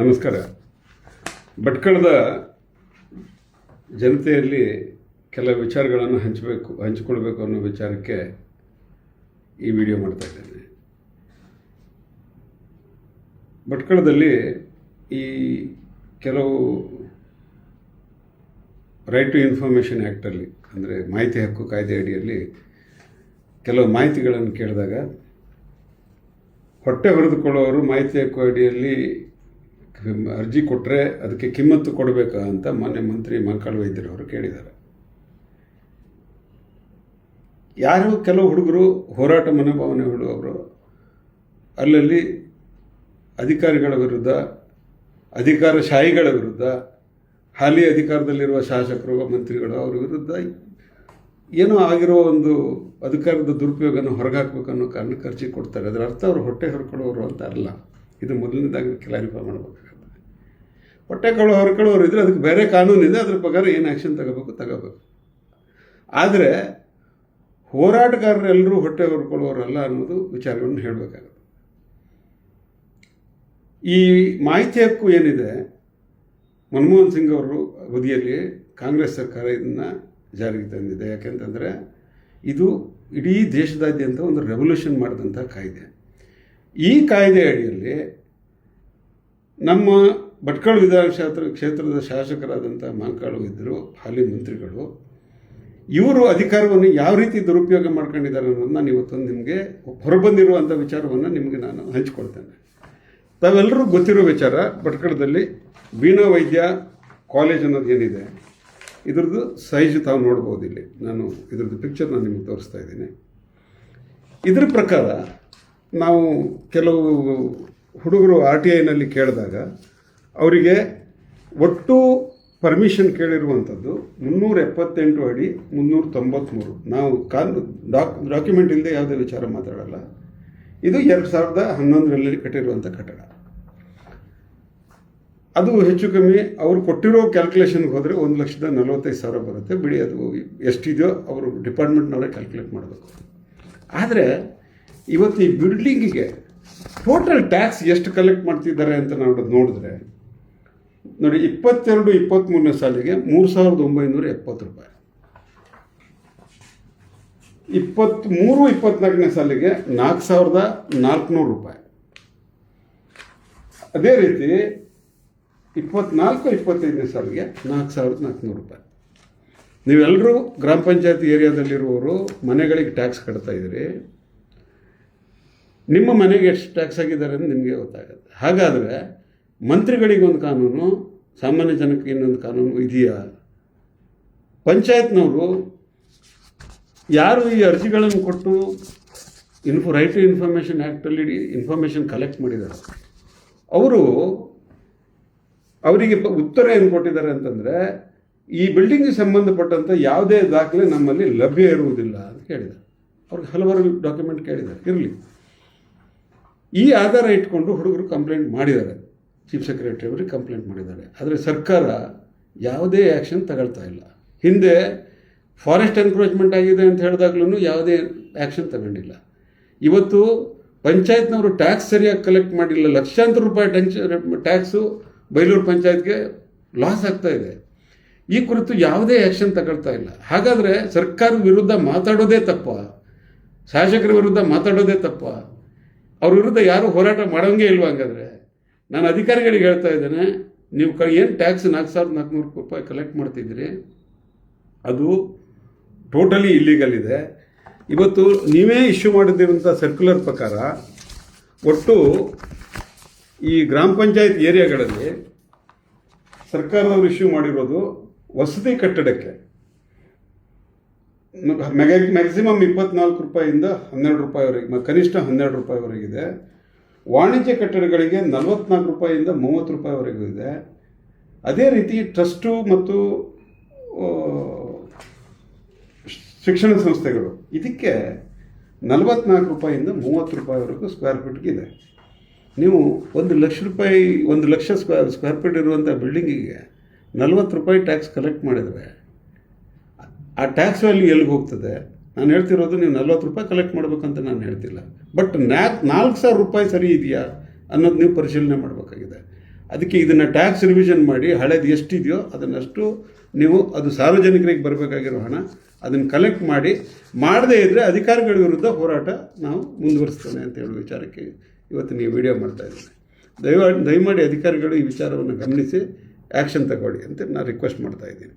ನಮಸ್ಕಾರ. ಭಟ್ಕಳದ ಜನತೆಯಲ್ಲಿ ಕೆಲವು ವಿಚಾರಗಳನ್ನು ಹಂಚಬೇಕು, ಹಂಚಿಕೊಳ್ಬೇಕು ಅನ್ನೋ ವಿಚಾರಕ್ಕೆ ಈ ವಿಡಿಯೋ ಮಾಡ್ತಾ ಇದ್ದೇನೆ. ಭಟ್ಕಳದಲ್ಲಿ ಈ ಕೆಲವು ರೈಟ್ ಟು ಇನ್ಫಾರ್ಮೇಷನ್ ಆ್ಯಕ್ಟಲ್ಲಿ ಅಂದರೆ ಮಾಹಿತಿ ಹಕ್ಕು ಕಾಯ್ದೆ ಅಡಿಯಲ್ಲಿ ಕೆಲವು ಮಾಹಿತಿಗಳನ್ನು ಕೇಳಿದಾಗ ಹೊಟ್ಟೆ ಹೊಡೆದುಕೊಳ್ಳೋರು ಮಾಹಿತಿ ಹಕ್ಕು ಅಡಿಯಲ್ಲಿ ಅರ್ಜಿ ಕೊಟ್ಟರೆ ಅದಕ್ಕೆ ಕಿಮ್ಮತ್ತು ಕೊಡಬೇಕಾ ಅಂತ ಮಾನ್ಯ ಮಂತ್ರಿ ಮಂಕಾಳು ವೈದ್ಯರವರು ಕೇಳಿದ್ದಾರೆ. ಯಾರು ಕೆಲವು ಹುಡುಗರು ಹೋರಾಟ ಮನೋಭಾವನೆ ಹುಡುಗರು ಅಲ್ಲಲ್ಲಿ ಅಧಿಕಾರಿಗಳ ವಿರುದ್ಧ, ಅಧಿಕಾರಶಾಹಿಗಳ ವಿರುದ್ಧ, ಹಾಲಿ ಅಧಿಕಾರದಲ್ಲಿರುವ ಶಾಸಕರು, ಮಂತ್ರಿಗಳು ಅವರ ವಿರುದ್ಧ ಏನೋ ಆಗಿರೋ ಒಂದು ಅಧಿಕಾರದ ದುರುಪಯೋಗನ ಹೊರಗೆ ಹಾಕ್ಬೇಕು ಅನ್ನೋ ಕಾರಣಕ್ಕೆ ಅರ್ಜಿ ಕೊಡ್ತಾರೆ. ಅದರ ಅರ್ಥ ಅವರು ಹೊಟ್ಟೆ ಹೊರ್ಕೊಳ್ಳೋರು ಅಂತ ಅಲ್ಲ. ಇದು ಮೊದಲನೇದಾಗಿ ಕ್ಲಾರಿಫೈ ಮಾಡಬೇಕಾಗುತ್ತೆ ಹೊಟ್ಟೆ ಕಳು ಹೊರ್ಕೊಳ್ಳೋರು ಇದ್ರೆ ಅದಕ್ಕೆ ಬೇರೆ ಕಾನೂನಿದೆ ಅದ್ರ ಪ್ರಕಾರ ಏನು ಆ್ಯಕ್ಷನ್ ತಗೋಬೇಕು ತಗೋಬೇಕು. ಆದರೆ ಹೋರಾಟಗಾರರೆಲ್ಲರೂ ಹೊಟ್ಟೆ ಹೊರ್ಕೊಳ್ಳೋರಲ್ಲ ಅನ್ನೋದು ವಿಚಾರಗಳನ್ನು ಹೇಳಬೇಕಾಗುತ್ತೆ. ಈ ಮಾಹಿತಿ ಹಕ್ಕು ಏನಿದೆ, ಮನಮೋಹನ್ ಸಿಂಗ್ ಅವರು ಅವಧಿಯಲ್ಲಿ ಕಾಂಗ್ರೆಸ್ ಸರ್ಕಾರ ಇದನ್ನು ಜಾರಿಗೆ ತಂದಿದೆ. ಯಾಕೆಂತಂದರೆ ಇದು ಇಡೀ ದೇಶದಾದ್ಯಂತ ಒಂದು ರೆವಲ್ಯೂಷನ್ ಮಾಡಿದಂಥ ಕಾಯ್ದೆ. ಈ ಕಾಯ್ದೆ ಅಡಿಯಲ್ಲಿ ನಮ್ಮ ಭಟ್ಕಳ ವಿಧಾನಕ್ಷೇತ್ರ, ಕ್ಷೇತ್ರದ ಶಾಸಕರಾದಂಥ ಮಾಂಕಾಳು ಇದ್ದರು, ಹಾಲಿ ಮಂತ್ರಿಗಳು. ಇವರು ಅಧಿಕಾರವನ್ನು ಯಾವ ರೀತಿ ದುರುಪಯೋಗ ಮಾಡ್ಕೊಂಡಿದ್ದಾರೆ ಅನ್ನೋದನ್ನ ನಾನು ಇವತ್ತೊಂದು ನಿಮಗೆ ಹೊರಬಂದಿರುವಂಥ ವಿಚಾರವನ್ನು ನಿಮಗೆ ನಾನು ಹಂಚಿಕೊಳ್ತೇನೆ ತಾವೆಲ್ಲರೂ ಗೊತ್ತಿರೋ ವಿಚಾರ, ಭಟ್ಕಳದಲ್ಲಿ ವೀಣಾ ವೈದ್ಯ ಕಾಲೇಜ್ ಅನ್ನೋದು ಏನಿದೆ, ಇದ್ರದ್ದು ಸೈಜ್ ತಾವು ನೋಡ್ಬೋದು ಇಲ್ಲಿ. ನಾನು ಇದ್ರದ್ದು ಪಿಕ್ಚರ್ ನಾನು ನಿಮಗೆ ತೋರಿಸ್ತಾ ಇದ್ದೀನಿ. ಇದ್ರ ಪ್ರಕಾರ ನಾವು ಕೆಲವು ಹುಡುಗರು ಆರ್ ಟಿ ಐನಲ್ಲಿ ಕೇಳಿದಾಗ ಅವರಿಗೆ ಒಟ್ಟು ಪರ್ಮಿಷನ್ ಕೇಳಿರುವಂಥದ್ದು ಮುನ್ನೂರ ಎಪ್ಪತ್ತೆಂಟು ಅಡಿ ಮುನ್ನೂರ ತೊಂಬತ್ತ್ಮೂರು ನಾವು ಕಾನ್ ಡಾಕ್ ಡಾಕ್ಯುಮೆಂಟ್ ಇಲ್ಲದೆ ಯಾವುದೇ ವಿಚಾರ ಮಾತಾಡಲ್ಲ. ಇದು ಎರಡು ಸಾವಿರದ ಹನ್ನೊಂದರಲ್ಲಿ ಕಟ್ಟಿರುವಂಥ ಕಟ್ಟಡ. ಅದು ಹೆಚ್ಚು ಕಮ್ಮಿ ಅವರು ಕೊಟ್ಟಿರೋ ಕ್ಯಾಲ್ಕುಲೇಷನ್ಗೆ ಹೋದರೆ ಒಂದು ಲಕ್ಷದ ನಲವತ್ತೈದು ಸಾವಿರ ಬರುತ್ತೆ. ಬಿಡಿ ಅದು ಎಷ್ಟಿದೆಯೋ ಅವರು ಡಿಪಾರ್ಟ್ಮೆಂಟ್ನವರೇ ಕ್ಯಾಲ್ಕುಲೇಟ್ ಮಾಡಬೇಕು. ಆದರೆ ಇವತ್ತು ಈ ಬಿಲ್ಡಿಂಗಿಗೆ ಟೋಟಲ್ ಟ್ಯಾಕ್ಸ್ ಎಷ್ಟು ಕಲೆಕ್ಟ್ ಮಾಡ್ತಿದ್ದಾರೆ ಅಂತ ನಾವು ನೋಡಿದ್ರೆ ನೋಡಿ, ಇಪ್ಪತ್ತೆರಡು ಇಪ್ಪತ್ತ್ಮೂರನೇ ಸಾಲಿಗೆ ಮೂರು ಸಾವಿರದ ಒಂಬೈನೂರ ಎಪ್ಪತ್ತು ರೂಪಾಯಿ. ಇಪ್ಪತ್ತ್ಮೂರು ಇಪ್ಪತ್ನಾಲ್ಕನೇ ಸಾಲಿಗೆ ನಾಲ್ಕು ಸಾವಿರದ ನಾಲ್ಕುನೂರು ರೂಪಾಯಿ. ಅದೇ ರೀತಿ ಇಪ್ಪತ್ನಾಲ್ಕು, ಇಪ್ಪತ್ತೈದನೇ ಸಾಲಿಗೆ ನಾಲ್ಕು ಸಾವಿರದ ನಾಲ್ಕುನೂರು ರೂಪಾಯಿ. ನೀವೆಲ್ಲರೂ ಗ್ರಾಮ ಪಂಚಾಯತ್ ಏರಿಯಾದಲ್ಲಿರುವವರು, ಮನೆಗಳಿಗೆ ಟ್ಯಾಕ್ಸ್ ಕಟ್ತಾ ಇದ್ದೀರಿ. ನಿಮ್ಮ ಮನೆಗೆ ಎಷ್ಟು ಟ್ಯಾಕ್ಸ್ ಆಗಿದ್ದಾರೆ ಅಂತ ನಿಮಗೆ ಗೊತ್ತಾಗುತ್ತೆ. ಹಾಗಾದರೆ ಮಂತ್ರಿಗಳಿಗೊಂದು ಕಾನೂನು, ಸಾಮಾನ್ಯ ಜನಕ್ಕೆ ಇನ್ನೊಂದು ಕಾನೂನು ಇದೆಯಾ? ಪಂಚಾಯತ್ನವರು ಯಾರು ಈ ಅರ್ಜಿಗಳನ್ನು ಕೊಟ್ಟು ಇನ್ಫೋ ರೈಟ್ ಟು ಇನ್ಫಾರ್ಮೇಷನ್ ಆ್ಯಕ್ಟಲ್ಲಿ ಇನ್ಫಾರ್ಮೇಷನ್ ಕಲೆಕ್ಟ್ ಮಾಡಿದ್ದಾರೆ? ಅವರು ಅವರಿಗೆ ಉತ್ತರ ಏನು ಕೊಟ್ಟಿದ್ದಾರೆ ಅಂತಂದರೆ, ಈ ಬಿಲ್ಡಿಂಗ್ಗೆ ಸಂಬಂಧಪಟ್ಟಂಥ ಯಾವುದೇ ದಾಖಲೆ ನಮ್ಮಲ್ಲಿ ಲಭ್ಯ ಇರುವುದಿಲ್ಲ ಅಂತ ಕೇಳಿದ್ದಾರೆ ಅವ್ರಿಗೆ ಹಲವಾರು ಡಾಕ್ಯುಮೆಂಟ್ ಕೇಳಿದ್ದಾರೆ. ಇರಲಿ. ಈ ಆಧಾರ ಇಟ್ಕೊಂಡು ಹುಡುಗರು ಕಂಪ್ಲೇಂಟ್ ಮಾಡಿದ್ದಾರೆ. ಚೀಫ್ ಸೆಕ್ರೆಟರಿ ಅವರಿಗೆ ಕಂಪ್ಲೇಂಟ್ ಮಾಡಿದ್ದಾರೆ. ಆದರೆ ಸರ್ಕಾರ ಯಾವುದೇ ಆ್ಯಕ್ಷನ್ ತಗೊಳ್ತಾ ಇಲ್ಲ. ಹಿಂದೆ ಫಾರೆಸ್ಟ್ ಎನ್ಕ್ರೋಚ್ಮೆಂಟ್ ಆಗಿದೆ ಅಂತ ಹೇಳಿದಾಗ್ಲೂ ಯಾವುದೇ ಆ್ಯಕ್ಷನ್ ತಗೊಂಡಿಲ್ಲ. ಇವತ್ತು ಪಂಚಾಯತ್ನವರು ಟ್ಯಾಕ್ಸ್ ಸರಿಯಾಗಿ ಕಲೆಕ್ಟ್ ಮಾಡಿಲ್ಲ. ಲಕ್ಷಾಂತರ ರೂಪಾಯಿ ಟೆನ್ಷ ಟ್ಯಾಕ್ಸು ಬೈಲೂರು ಪಂಚಾಯತ್ಗೆ ಲಾಸ್ ಆಗ್ತಾ ಇದೆ. ಈ ಕುರಿತು ಯಾವುದೇ ಆ್ಯಕ್ಷನ್ ತಗೊಳ್ತಾ ಇಲ್ಲ. ಹಾಗಾದರೆ ಸರ್ಕಾರ ವಿರುದ್ಧ ಮಾತಾಡೋದೇ ತಪ್ಪ. ಶಾಸಕರ ವಿರುದ್ಧ ಮಾತಾಡೋದೇ ತಪ್ಪ. ಅವ್ರ ವಿರುದ್ಧ ಯಾರೂ ಹೋರಾಟ ಮಾಡೋಂಗೇ ಇಲ್ವಾ ಹಂಗಾದ್ರೆ? ನಾನು ಅಧಿಕಾರಿಗಳಿಗೆ ಹೇಳ್ತಾ ಇದ್ದೇನೆ, ನೀವು ಕ, ಏನು ಟ್ಯಾಕ್ಸ್ ನಾಲ್ಕು ಸಾವಿರದ ನಾಲ್ಕುನೂರು ರೂಪಾಯಿ ಕಲೆಕ್ಟ್ ಮಾಡ್ತಿದ್ದೀರಿ, ಅದು ಟೋಟಲಿ ಇಲ್ಲಿಗಲ್ ಇದೆ. ಇವತ್ತು ನೀವೇ ಇಶ್ಯೂ ಮಾಡಿದಿರುವಂಥ ಸರ್ಕ್ಯುಲರ್ ಪ್ರಕಾರ, ಒಟ್ಟು ಈ ಗ್ರಾಮ ಪಂಚಾಯತ್ ಏರಿಯಾಗಳಲ್ಲಿ ಸರ್ಕಾರದವರು ಇಶ್ಯೂ ಮಾಡಿರೋದು ವಸತಿ ಕಟ್ಟಡಕ್ಕೆ. ಮ್ಯಾಕ್ಸಿಮಮ್ ಇಪ್ಪತ್ನಾಲ್ಕು ರೂಪಾಯಿಂದ ಹನ್ನೆರಡು ರೂಪಾಯಿವರೆಗೆ ಕನಿಷ್ಠ ಹನ್ನೆರಡು ರೂಪಾಯಿವರೆಗಿದೆ. ವಾಣಿಜ್ಯ ಕಟ್ಟಡಗಳಿಗೆ ನಲವತ್ನಾಲ್ಕು ರೂಪಾಯಿಂದ ಮೂವತ್ತು ರೂಪಾಯಿವರೆಗೂ ಇದೆ. ಅದೇ ರೀತಿ ಟ್ರಸ್ಟು ಮತ್ತು ಶಿಕ್ಷಣ ಸಂಸ್ಥೆಗಳು, ಇದಕ್ಕೆ ನಲವತ್ನಾಲ್ಕು ರೂಪಾಯಿಂದ ಮೂವತ್ತು ರೂಪಾಯಿವರೆಗೂ ಸ್ಕ್ವೇರ್ ಫೀಟ್ಗೆ ಇದೆ. ನೀವು ಒಂದು ಲಕ್ಷ ರೂಪಾಯಿ, ಒಂದು ಲಕ್ಷ ಸ್ಕ್ವೇರ್ ಸ್ಕ್ವೇರ್ ಫೀಟ್ ಇರುವಂಥ ಬಿಲ್ಡಿಂಗಿಗೆ ನಲವತ್ತು ರೂಪಾಯಿ ಟ್ಯಾಕ್ಸ್ ಕಲೆಕ್ಟ್ ಮಾಡಿದರೆ, ಆ ಟ್ಯಾಕ್ಸ್ ವ್ಯಾಲ್ಯೂ ಎಲ್ಲಿಗೆ ಹೋಗ್ತದೆ? ನಾನು ಹೇಳ್ತಿರೋದು ನೀವು ನಲ್ವತ್ತು ರೂಪಾಯಿ ಕಲೆಕ್ಟ್ ಮಾಡಬೇಕಂತ ನಾನು ಹೇಳ್ತಿಲ್ಲ. ಬಟ್ ನ್ಯಾಕ್ ನಾಲ್ಕು ಸಾವಿರ ರೂಪಾಯಿ ಸರಿ ಇದೆಯಾ ಅನ್ನೋದು ನೀವು ಪರಿಶೀಲನೆ ಮಾಡಬೇಕಾಗಿದೆ. ಅದಕ್ಕೆ ಇದನ್ನು ಟ್ಯಾಕ್ಸ್ ರಿವಿಷನ್ ಮಾಡಿ ಹಳೇದು ಎಷ್ಟಿದೆಯೋ ಅದನ್ನಷ್ಟು ನೀವು ಅದು ಸಾರ್ವಜನಿಕರಿಗೆ ಬರಬೇಕಾಗಿರೋ ಹಣ ಅದನ್ನು ಕಲೆಕ್ಟ್ ಮಾಡಿ, ಮಾಡದೇ ಇದ್ದರೆ ಅಧಿಕಾರಿಗಳ ವಿರುದ್ಧ ಹೋರಾಟ ನಾವು ಮುಂದುವರಿಸ್ತೇನೆ ಅಂತ ಹೇಳುವ ವಿಚಾರಕ್ಕೆ ಇವತ್ತು ನೀವು ವಿಡಿಯೋ ಮಾಡ್ತಾ ಇದ್ದೀನಿ. ದಯವಾ ದಯಮಾಡಿ ಅಧಿಕಾರಿಗಳು ಈ ವಿಚಾರವನ್ನು ಗಮನಿಸಿ ಆ್ಯಕ್ಷನ್ ತಗೊಳ್ಳಿ ಅಂತ ನಾನು ರಿಕ್ವೆಸ್ಟ್ ಮಾಡ್ತಾ ಇದ್ದೀನಿ.